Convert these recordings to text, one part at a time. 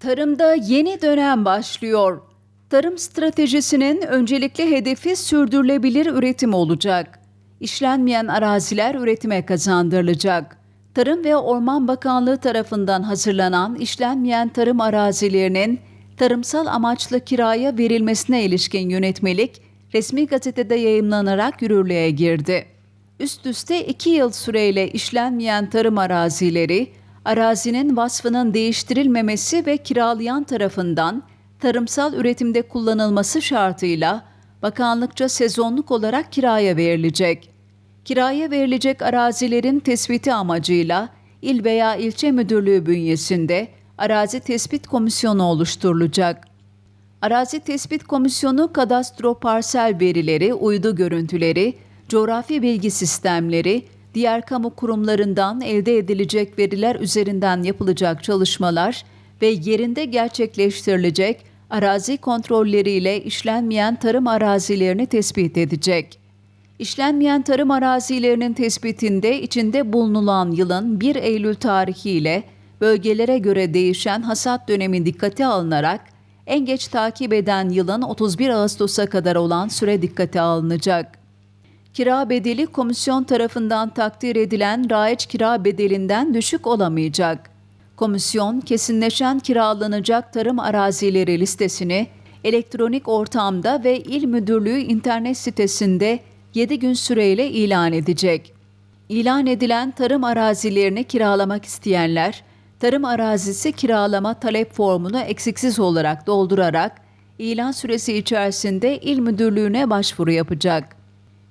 Tarımda yeni dönem başlıyor. Tarım stratejisinin öncelikli hedefi sürdürülebilir üretim olacak. İşlenmeyen araziler üretime kazandırılacak. Tarım ve Orman Bakanlığı tarafından hazırlanan işlenmeyen tarım arazilerinin tarımsal amaçlı kiraya verilmesine ilişkin yönetmelik resmi gazetede yayımlanarak yürürlüğe girdi. Üst üste iki yıl süreyle işlenmeyen tarım arazileri, arazinin vasfının değiştirilmemesi ve kiralayan tarafından tarımsal üretimde kullanılması şartıyla bakanlıkça sezonluk olarak kiraya verilecek. Kiraya verilecek arazilerin tespiti amacıyla il veya ilçe müdürlüğü bünyesinde arazi tespit komisyonu oluşturulacak. Arazi Tespit Komisyonu kadastro parsel verileri, uydu görüntüleri, coğrafi bilgi sistemleri, diğer kamu kurumlarından elde edilecek veriler üzerinden yapılacak çalışmalar ve yerinde gerçekleştirilecek arazi kontrolleriyle işlenmeyen tarım arazilerini tespit edecek. İşlenmeyen tarım arazilerinin tespitinde içinde bulunulan yılın 1 Eylül tarihiyle bölgelere göre değişen hasat dönemi dikkate alınarak en geç takip eden yılın 31 Ağustos'a kadar olan süre dikkate alınacak. Kira bedeli komisyon tarafından takdir edilen raiç kira bedelinden düşük olamayacak. Komisyon kesinleşen kiralanacak tarım arazileri listesini elektronik ortamda ve il müdürlüğü internet sitesinde 7 gün süreyle ilan edecek. İlan edilen tarım arazilerini kiralamak isteyenler, tarım arazisi kiralama talep formunu eksiksiz olarak doldurarak ilan süresi içerisinde il müdürlüğüne başvuru yapacak.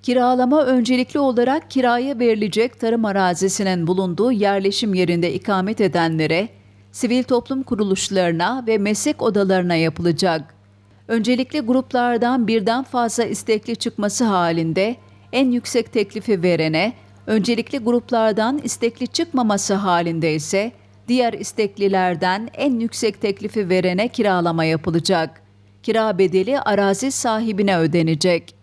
Kiralama öncelikli olarak kiraya verilecek tarım arazisinin bulunduğu yerleşim yerinde ikamet edenlere, sivil toplum kuruluşlarına ve meslek odalarına yapılacak. Öncelikli gruplardan birden fazla istekli çıkması halinde en yüksek teklifi verene, öncelikli gruplardan istekli çıkmaması halinde ise diğer isteklilerden en yüksek teklifi verene kiralama yapılacak. Kira bedeli arazi sahibine ödenecek.